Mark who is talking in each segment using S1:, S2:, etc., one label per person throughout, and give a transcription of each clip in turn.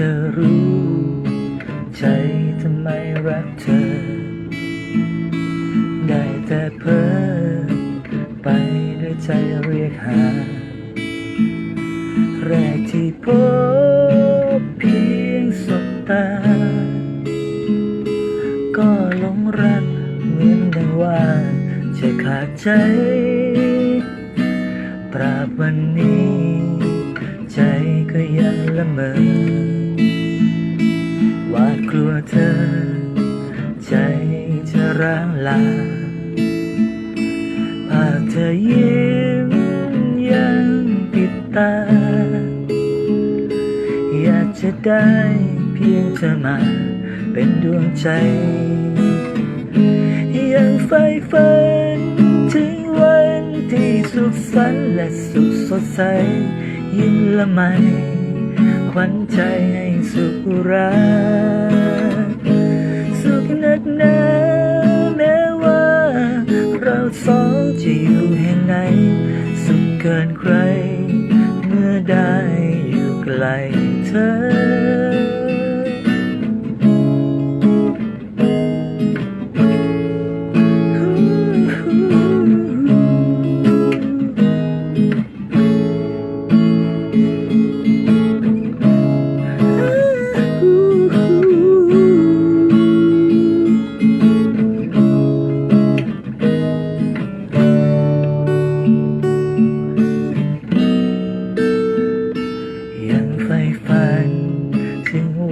S1: จะรู้ ใจทำไมรักเธอ ได้แต่เพ้อไปด้วยใจเรียกหา แรกที่พบเพียงสบตา ก็หลงรักเหมือนดังว่าจะขาดใจ ตราบวันนี้ ใจก็ยังละเมอ เธอ ใจจะร้างลาภาพเธอยิ้มยังติดตา อยากจะได้เพียงเธอมาเป็นดวงใจ ยังใฝ่ฝันถึงวันที่สุขสันต์และสุขสดใส ยิ้มละไมขวัญใจให้สุขรัก เราสองจะอยู่แห่งไหน สุขเกินใคร เมื่อได้อยู่ใกล้เธอ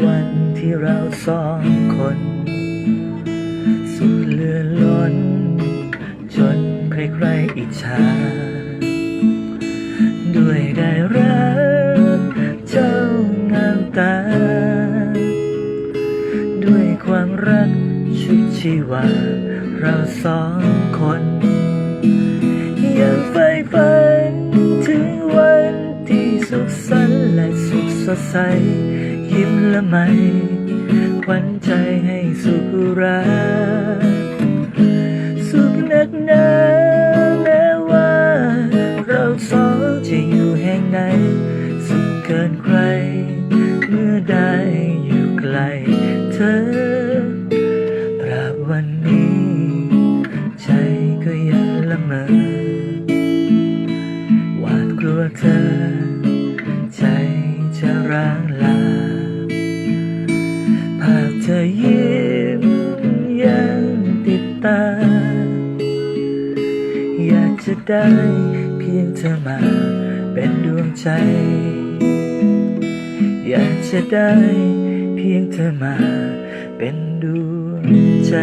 S1: วันที่เราสองคน สุดเลือนล้น จนใครๆอิจฉา ด้วยได้รักเจ้างามตา ด้วยความรักชุดชีวา เราสองคนยังใฝ่ฝันถึงวันที่สุขสันต์และสุขสดใส ยิ้มละไมขวัญใจให้สุขรักสุขนักหนาแม้ว่า เราสองจะอยู่แห่งไหน สุขเกินใคร เมื่อได้อยู่ใกล้เธอตราบวันนี้ ใจก็ยังละเมอ อยากจะได้เพียงเธอมาเป็นดวงใจ อยากจะได้เพียงเธอมาเป็นดวงใจ